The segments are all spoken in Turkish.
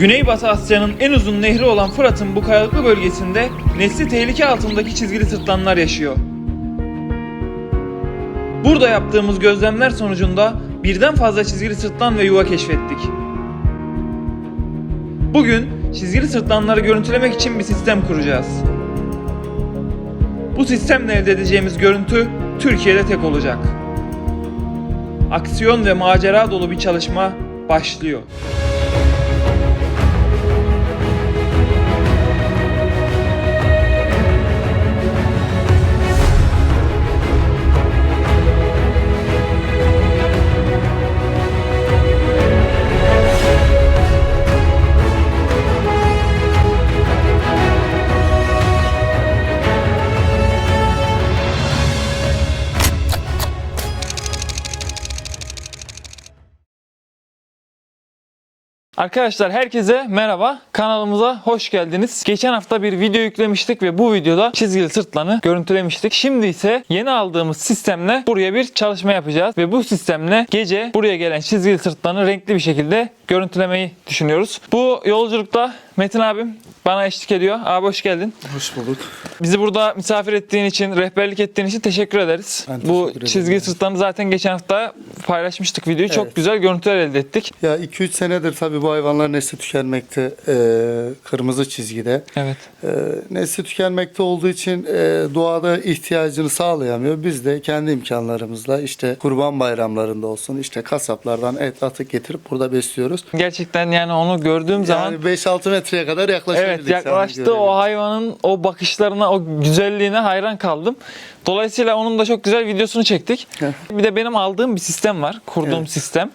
Güneybatı Asya'nın en uzun nehri olan Fırat'ın bu kayalıklı bölgesinde nesli tehlike altındaki çizgili sırtlanlar yaşıyor. Burada yaptığımız gözlemler sonucunda birden fazla çizgili sırtlan ve yuva keşfettik. Bugün çizgili sırtlanları görüntülemek için bir sistem kuracağız. Bu sistemle elde edeceğimiz görüntü Türkiye'de tek olacak. Aksiyon ve macera dolu bir çalışma başlıyor. Arkadaşlar herkese merhaba. Kanalımıza hoş geldiniz. Geçen hafta bir video yüklemiştik ve bu videoda çizgili sırtlanı görüntülemiştik. Şimdi ise yeni aldığımız sistemle buraya bir çalışma yapacağız ve bu sistemle gece buraya gelen çizgili sırtlanı renkli bir şekilde görüntülemeyi düşünüyoruz. Bu yolculukta Metin abim bana eşlik ediyor. Abi hoş geldin. Hoş bulduk. Bizi burada misafir ettiğin için, rehberlik ettiğin için teşekkür ederiz. Ben bu teşekkür ederim. çizgili sırtlanı zaten geçen hafta paylaşmıştık videoyu. Çok Evet. güzel görüntüler elde ettik. Ya 2-3 senedir tabii bu hayvanlar nesli tükenmekte. Ee, kırmızı çizgide. Evet. Ee, nesli tükenmekte olduğu için e, doğada ihtiyacını sağlayamıyor. Biz de kendi imkanlarımızla işte kurban bayramlarında olsun işte kasaplardan et atık getirip burada besliyoruz. Gerçekten yani onu gördüğüm zaman Yani 5-6 metreye kadar yaklaşabildik. Evet yaklaştı o hayvanın o bakışlarına o güzelliğine hayran kaldım. Dolayısıyla onun da çok güzel videosunu çektik. Bir de benim aldığım bir sistem var. Kurduğum Evet. sistem.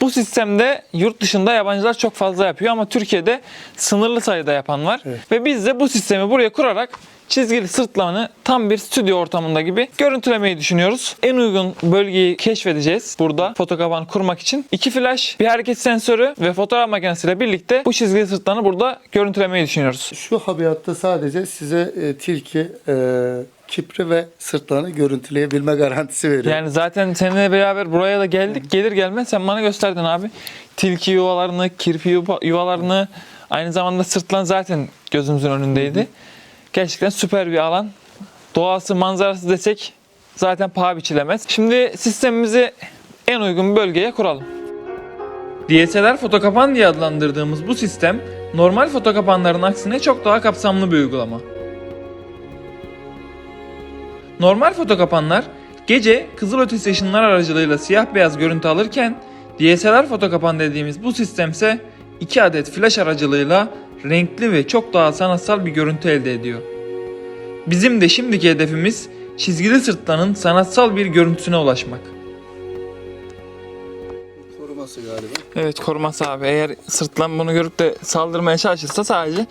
Bu sistemde yurt dışında yabancılar çok fazla yapıyor ama Türkiye'de sınırlı sayıda yapan var. Evet. Ve biz de bu sistemi buraya kurarak çizgili sırtlanı tam bir stüdyo ortamında gibi görüntülemeyi düşünüyoruz. En uygun bölgeyi keşfedeceğiz burada fotokapan kurmak için. İki flash, bir hareket sensörü ve fotoğraf makinesiyle birlikte bu çizgili sırtlanı burada görüntülemeyi düşünüyoruz. Şu habiyatta sadece size e, tilki, e, kipri ve sırtlarını görüntüleyebilme garantisi veriyor. Yani zaten seninle beraber buraya da geldik. Gelir gelmez sen bana gösterdin abi. Tilki yuvalarını, kirpi yuva- yuvalarını, aynı zamanda sırtlan zaten gözümüzün önündeydi. Gerçekten süper bir alan. Doğası, manzarası desek zaten paha biçilemez. Şimdi sistemimizi en uygun bölgeye kuralım. DSLR fotokapan diye adlandırdığımız bu sistem normal fotokapanların aksine çok daha kapsamlı bir uygulama. Normal fotokapanlar gece kızılötesi ışınlar aracılığıyla siyah beyaz görüntü alırken DSLR fotokapan dediğimiz bu sistem ise 2 adet flash aracılığıyla renkli ve çok daha sanatsal bir görüntü elde ediyor. Bizim de şimdiki hedefimiz çizgili sırtlanın sanatsal bir görüntüsüne ulaşmak. Koruması galiba. Evet koruması abi. Eğer sırtlan bunu görüp de saldırmaya çalışırsa sadece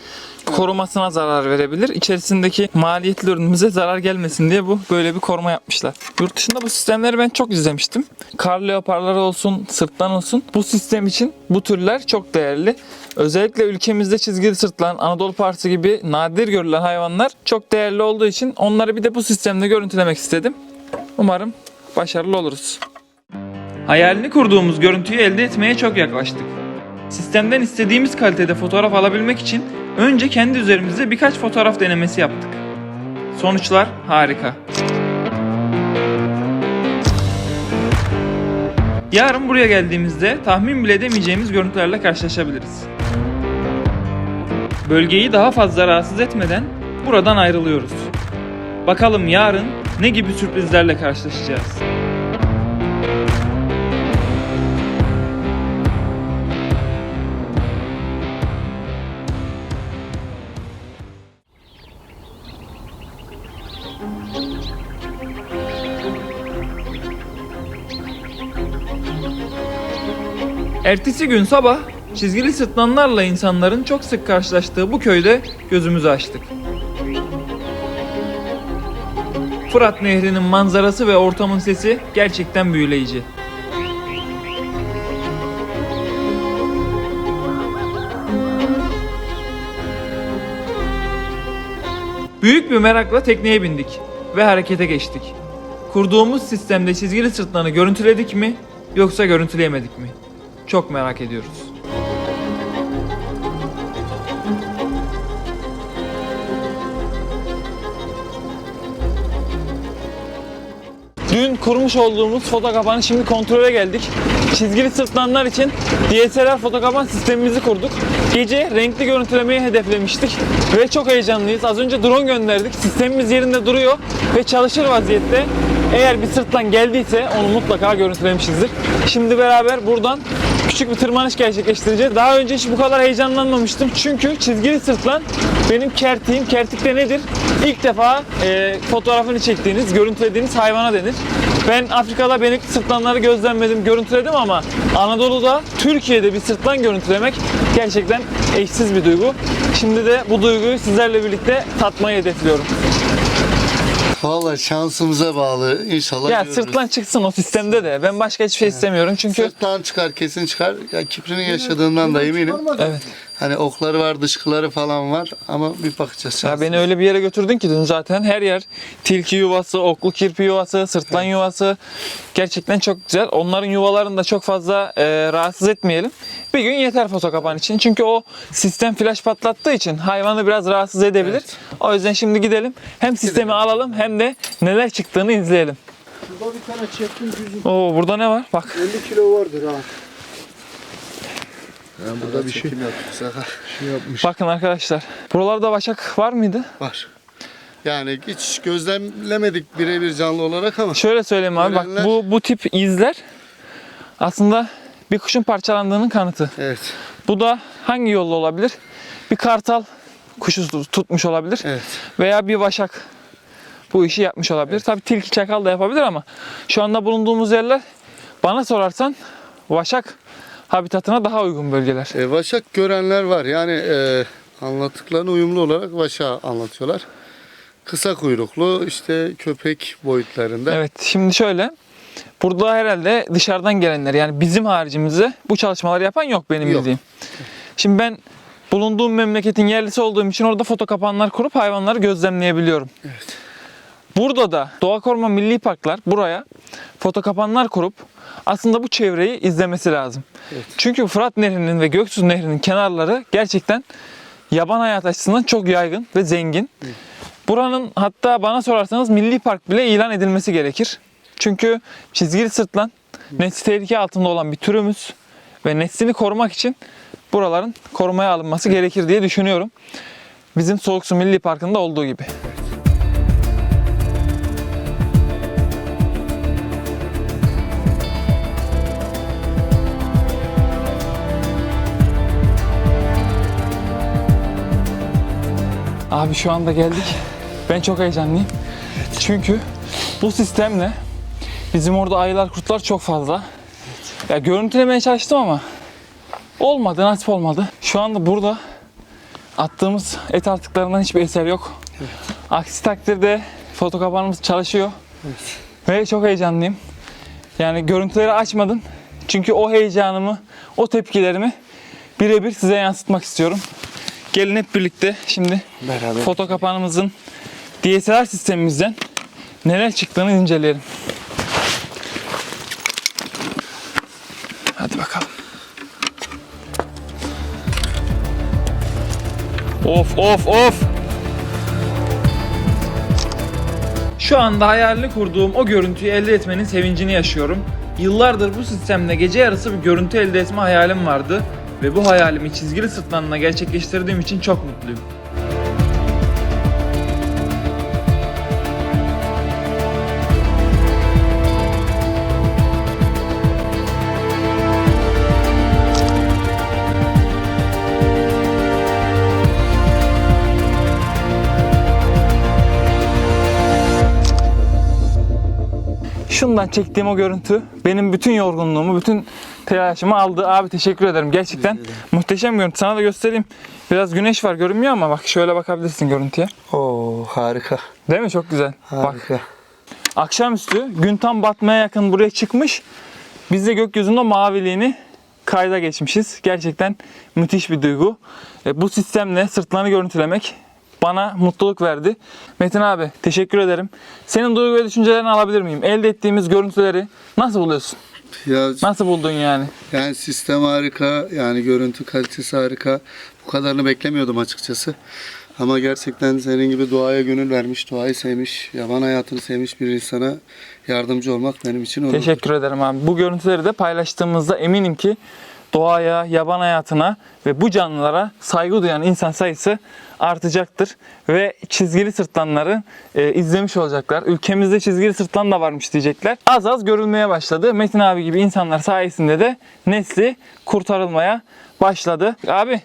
korumasına zarar verebilir. İçerisindeki maliyetli ürünümüze zarar gelmesin diye bu böyle bir koruma yapmışlar. Yurt dışında bu sistemleri ben çok izlemiştim. Kar leoparları olsun, sırtlan olsun. Bu sistem için bu türler çok değerli. Özellikle ülkemizde çizgili sırtlan, Anadolu parsı gibi nadir görülen hayvanlar çok değerli olduğu için onları bir de bu sistemde görüntülemek istedim. Umarım başarılı oluruz. Hayalini kurduğumuz görüntüyü elde etmeye çok yaklaştık. Sistemden istediğimiz kalitede fotoğraf alabilmek için önce kendi üzerimizde birkaç fotoğraf denemesi yaptık. Sonuçlar harika. Yarın buraya geldiğimizde tahmin bile edemeyeceğimiz görüntülerle karşılaşabiliriz. Bölgeyi daha fazla rahatsız etmeden buradan ayrılıyoruz. Bakalım yarın ne gibi sürprizlerle karşılaşacağız. Ertesi gün sabah çizgili sırtlanlarla insanların çok sık karşılaştığı bu köyde gözümüzü açtık. Fırat Nehri'nin manzarası ve ortamın sesi gerçekten büyüleyici. Büyük bir merakla tekneye bindik ve harekete geçtik. Kurduğumuz sistemde çizgili sırtlanı görüntüledik mi yoksa görüntüleyemedik mi? Çok merak ediyoruz. Dün kurmuş olduğumuz foto kapanı şimdi kontrole geldik. Çizgili sırtlanlar için DSLR foto kapan sistemimizi kurduk. Gece renkli görüntülemeyi hedeflemiştik ve çok heyecanlıyız. Az önce drone gönderdik. Sistemimiz yerinde duruyor ve çalışır vaziyette. Eğer bir sırtlan geldiyse onu mutlaka görüntülemişizdir. Şimdi beraber buradan küçük bir tırmanış gerçekleştireceğiz. Daha önce hiç bu kadar heyecanlanmamıştım. Çünkü çizgili sırtlan benim kertiğim. Kertik de nedir? İlk defa e, fotoğrafını çektiğiniz, görüntülediğiniz hayvana denir. Ben Afrika'da benim sırtlanları gözlemledim, görüntüledim ama Anadolu'da, Türkiye'de bir sırtlan görüntülemek gerçekten eşsiz bir duygu. Şimdi de bu duyguyu sizlerle birlikte tatmayı hedefliyorum. Vallahi şansımıza bağlı. İnşallah Ya görürüz. sırtlan çıksın o sistemde de. Ben başka hiçbir şey istemiyorum çünkü Sırtlan çıkar kesin çıkar. Ya Kipri'nin yaşadığından da eminim. evet. Hani okları var, dışkıları falan var ama bir bakacağız. Ya beni öyle bir yere götürdün ki dün zaten her yer tilki yuvası, oklu kirpi yuvası, sırtlan yuvası. Gerçekten çok güzel. Onların yuvalarını da çok fazla e, rahatsız etmeyelim. Bir gün yeter foto kapan için. Çünkü o sistem flash patlattığı için hayvanı biraz rahatsız edebilir. O yüzden şimdi gidelim. Hem sistemi alalım hem de neler çıktığını izleyelim. Burada bir tane çektim Oo burada ne var? Bak. 50 kilo vardır ha. Yani burada bir şey, şey yapmış. Bakın arkadaşlar. Buralarda başak var mıydı? Var. Yani hiç gözlemlemedik birebir canlı olarak ama Şöyle söyleyeyim abi bak bu bu tip izler aslında bir kuşun parçalandığının kanıtı. evet. Bu da hangi yolla olabilir? Bir kartal kuşu tut- tutmuş olabilir Evet. veya bir vaşak bu işi yapmış olabilir. Tabii tilki çakal da yapabilir ama şu anda bulunduğumuz yerler bana sorarsan vaşak habitatına daha uygun bölgeler. E, vaşak görenler var. Yani e, anlattıklarına uyumlu olarak vaşağı anlatıyorlar. Kısa kuyruklu işte köpek boyutlarında. Evet şimdi şöyle burada herhalde dışarıdan gelenler yani bizim haricimizde bu çalışmaları yapan yok benim Yok. bildiğim. Şimdi ben bulunduğum memleketin yerlisi olduğum için orada foto kapanlar kurup hayvanları gözlemleyebiliyorum. Burada da Doğa Koruma Milli Parklar buraya foto kapanlar kurup aslında bu çevreyi izlemesi lazım. Çünkü Fırat Nehri'nin ve Göksu Nehri'nin kenarları gerçekten yaban hayat açısından çok yaygın ve zengin. Buranın hatta bana sorarsanız milli park bile ilan edilmesi gerekir. Çünkü çizgili sırtlan nesli tehlike altında olan bir türümüz ve neslini korumak için buraların korumaya alınması gerekir diye düşünüyorum. Bizim Soğuksu Milli Parkı'nda olduğu gibi. Abi şu anda geldik. Ben çok heyecanlıyım. Çünkü bu sistemle bizim orada ayılar kurtlar çok fazla. Ya görüntülemeye çalıştım ama olmadı, nasip olmadı. Şu anda burada attığımız et artıklarından hiçbir eser yok. Aksi takdirde foto kapanımız çalışıyor. Ve çok heyecanlıyım. Yani görüntüleri açmadım. Çünkü o heyecanımı, o tepkilerimi birebir size yansıtmak istiyorum. Gelin hep birlikte şimdi Beraber. foto kapanımızın DSLR sistemimizden neler çıktığını inceleyelim. Hadi bakalım. Of of of. Şu anda hayalini kurduğum o görüntüyü elde etmenin sevincini yaşıyorum. Yıllardır bu sistemle gece yarısı bir görüntü elde etme hayalim vardı ve bu hayalimi çizgili sırtlanla gerçekleştirdiğim için çok mutluyum. Şundan çektiğim o görüntü benim bütün yorgunluğumu, bütün telaşımı aldı. Abi teşekkür ederim. Gerçekten muhteşem görüntü. Sana da göstereyim. Biraz güneş var görünmüyor ama bak şöyle bakabilirsin görüntüye. Oo harika. Değil mi? Çok güzel. Bak Harika. akşamüstü gün tam batmaya yakın buraya çıkmış. Biz de gökyüzünde maviliğini kayda geçmişiz. Gerçekten müthiş bir duygu. E, bu sistemle sırtlarını görüntülemek bana mutluluk verdi. Metin abi teşekkür ederim. Senin duygu ve düşüncelerini alabilir miyim? Elde ettiğimiz görüntüleri nasıl buluyorsun? Ya Nasıl buldun yani? Yani sistem harika, yani görüntü kalitesi harika. Bu kadarını beklemiyordum açıkçası. Ama gerçekten senin gibi doğaya gönül vermiş, doğayı sevmiş, yaban hayatını sevmiş bir insana yardımcı olmak benim için onur. Teşekkür ederim abi. Bu görüntüleri de paylaştığımızda eminim ki doğaya, yaban hayatına ve bu canlılara saygı duyan insan sayısı artacaktır. Ve çizgili sırtlanları e, izlemiş olacaklar. Ülkemizde çizgili sırtlan da varmış diyecekler. Az az görülmeye başladı. Metin abi gibi insanlar sayesinde de nesli kurtarılmaya başladı. Abi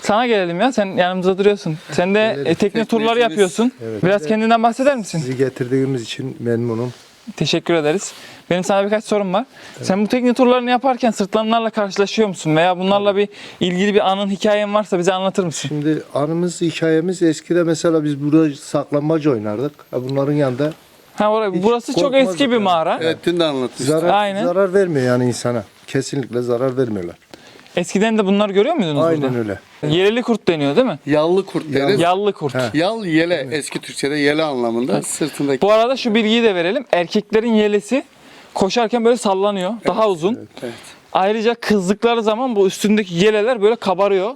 sana gelelim ya. Sen yanımızda duruyorsun. Sen de e, tekne turları yapıyorsun. Evet. Biraz kendinden bahseder misin? Sizi getirdiğimiz için memnunum. Teşekkür ederiz. Benim sana birkaç sorum var. Sen bu tekne turlarını yaparken sırtlanlarla karşılaşıyor musun? Veya bunlarla bir ilgili bir anın, hikayen varsa bize anlatır mısın? Şimdi anımız, hikayemiz eskide mesela biz burada saklambaç oynardık. Ha, Bunların yanında Ha oraya, burası çok eski bir yani. mağara. Evet dün de anlatmıştım. zarar, Aynen. zarar vermiyor yani insana. Kesinlikle zarar vermiyorlar. Eskiden de bunları görüyor muydunuz Aynen burada? öyle. Yereli kurt deniyor değil mi? Yallı kurt deriz. Yallı kurt. He. Yal yele eski Türkçe'de yele anlamında sırtındaki. Bu arada şu bilgiyi de verelim. Erkeklerin yelesi koşarken böyle sallanıyor. Daha uzun. Evet. Ayrıca kızdıkları zaman bu üstündeki yeleler böyle kabarıyor.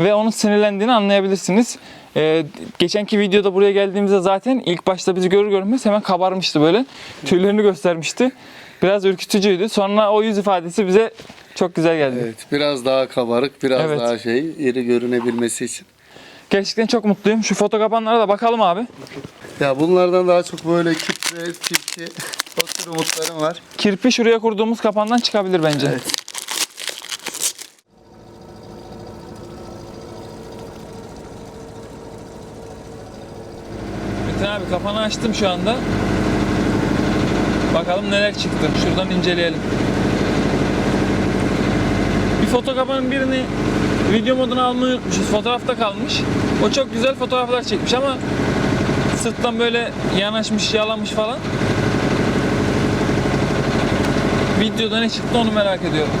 Ve onun sinirlendiğini anlayabilirsiniz. Ee, geçenki videoda buraya geldiğimizde zaten ilk başta bizi görür görmez hemen kabarmıştı böyle. Tüylerini göstermişti. Biraz ürkütücüydü. Sonra o yüz ifadesi bize çok güzel geldi. Evet, biraz daha kabarık, biraz Evet. daha şey, iri görünebilmesi için. Gerçekten çok mutluyum. Şu foto kapanlara da bakalım abi. Ya bunlardan daha çok böyle kitle, tilki, o tür umutlarım var. Kirpi şuraya kurduğumuz kapandan çıkabilir bence. Evet. Metin abi kapanı açtım şu anda. Bakalım neler çıktı. Şuradan inceleyelim. Bir foto kapanın birini video moduna almayı unutmuşuz. Fotoğrafta kalmış. O çok güzel fotoğraflar çekmiş ama sırttan böyle yanaşmış, yalamış falan. Videoda ne çıktı onu merak ediyorum.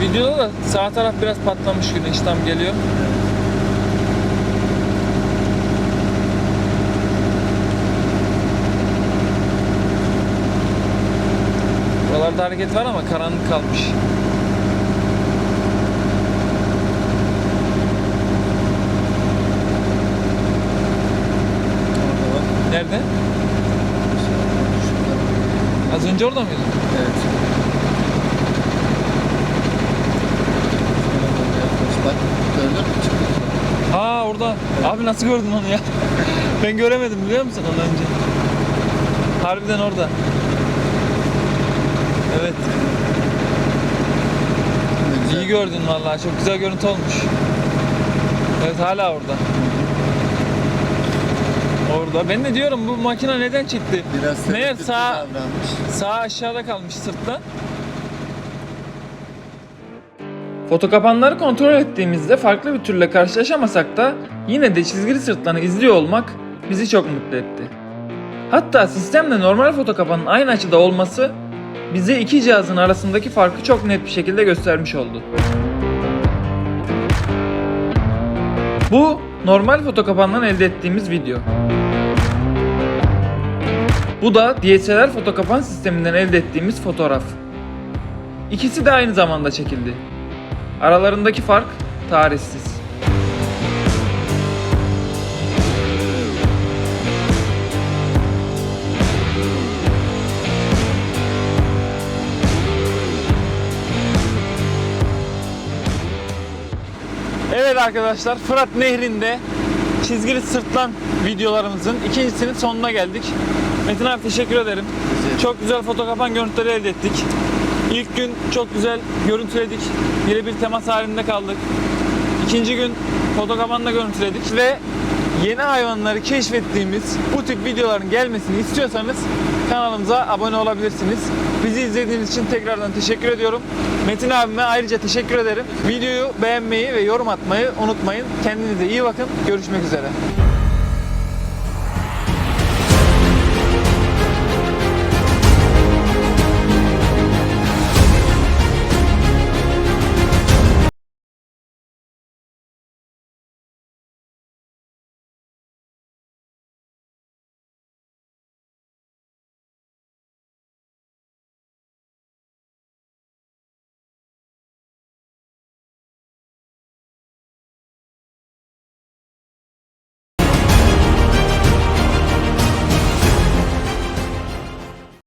Videoda da sağ taraf biraz patlamış güneş tam geliyor. Buralarda hareket var ama karanlık kalmış. Nerede? Az önce orada mıydın? Evet. Bak, gördün mü? Çıktı. Aa orada. Abi nasıl gördün onu ya? ben göremedim biliyor musun ondan önce? Harbiden orada. Evet. İyi gördün vallahi. Çok güzel görüntü olmuş. Evet hala orada. Orada. Ben de diyorum bu makine neden çıktı? Biraz Meğer sağ davranmış. sağ aşağıda kalmış sırttan. Foto kapanları kontrol ettiğimizde farklı bir türle karşılaşamasak da yine de çizgili sırtlanı izliyor olmak bizi çok mutlu etti. Hatta sistemle normal foto kapanın aynı açıda olması bize iki cihazın arasındaki farkı çok net bir şekilde göstermiş oldu. Bu normal foto kapandan elde ettiğimiz video. Bu da DSLR foto kapan sisteminden elde ettiğimiz fotoğraf. İkisi de aynı zamanda çekildi. Aralarındaki fark tarihsiz. Evet arkadaşlar Fırat Nehri'nde çizgili sırtlan videolarımızın ikincisinin sonuna geldik. Metin abi teşekkür ederim. Çok güzel foto kapan görüntüleri elde ettik. İlk gün çok güzel görüntüledik. Birebir temas halinde kaldık. İkinci gün foto kapanla görüntüledik ve yeni hayvanları keşfettiğimiz bu tip videoların gelmesini istiyorsanız kanalımıza abone olabilirsiniz. Bizi izlediğiniz için tekrardan teşekkür ediyorum. Metin abime ayrıca teşekkür ederim. Videoyu beğenmeyi ve yorum atmayı unutmayın. Kendinize iyi bakın. Görüşmek üzere.